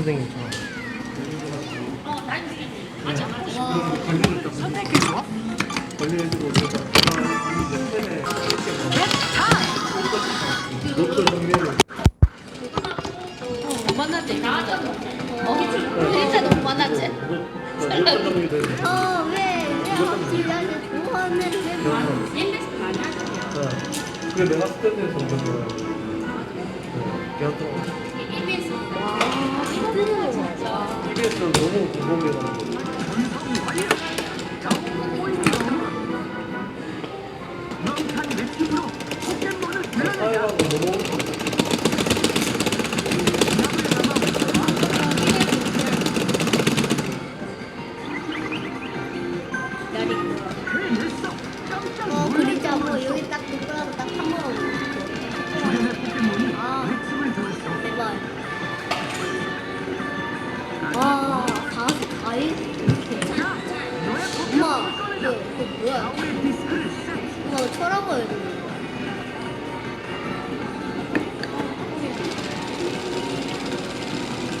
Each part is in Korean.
선생님처럼. 선택해줘. 관리해주고 아, 노트 정리해놓고 못 만났지 어 진짜 너무 만났지 노트 정리 되고 어, 왜, 왜 확실하게 좋아하는 왜 말- 그래 내가 스탠드에서 온 거야 걔한테 TV에서 너무 해냈어. 깜짝 어, 놀랄 그리자, 뭐, 정도로 여기 딱 두꺼라도 딱한 번. 그, 꺼내자. 그 뭐야? 돼.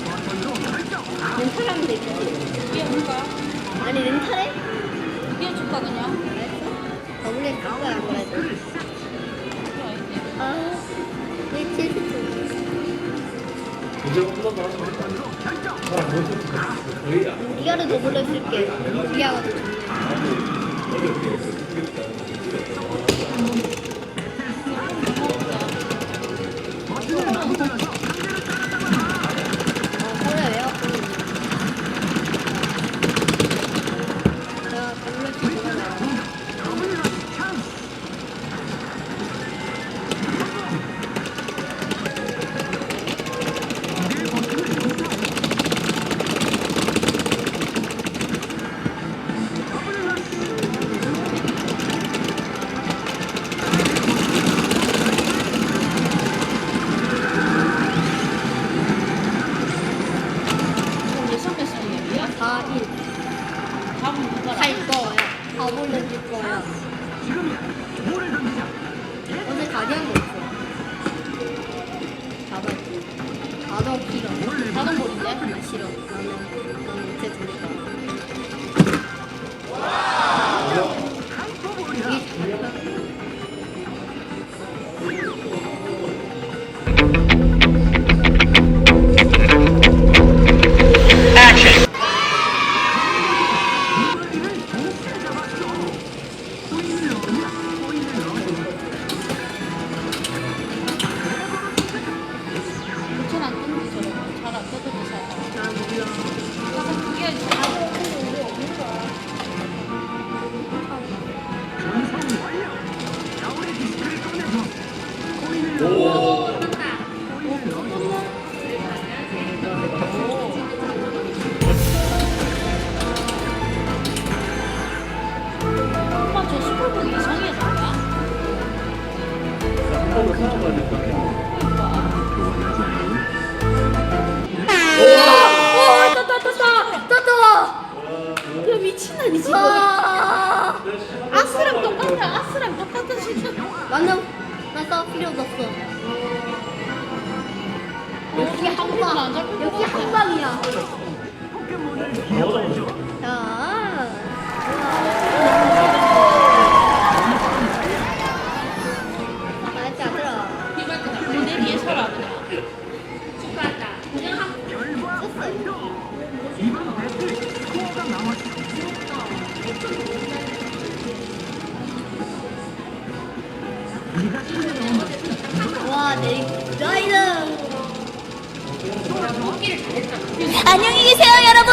버튼으로 결정. 렌탈하면 되겠지? 뛰어볼까? 아니, 렌탈해? 뛰어줄까 그냥? 알았어? 더블랙 쓸 거야, 안 그래도. 아, 거의 안 이하를 더블랙 쓸게. 좋네. 살이야? 4, 1. 다음 누가 갈 거야. 다 올려줄 거야. 어제 가게한 거 있어. 필요. 몰래 다른 볼인데? 아, 싫어. 나는, 오, 떴다, 떴다! 떴다! 야 미친 아니지 이거 아, 아스랑 똑같아 아스랑 똑같은 시즌 나는, 나 싸울 필요도 없어. 역시 한안 방. 잡힐 것 역시 같아. 한 방이야. 와, 네, 내 나이는. 안녕히 계세요, 여러분.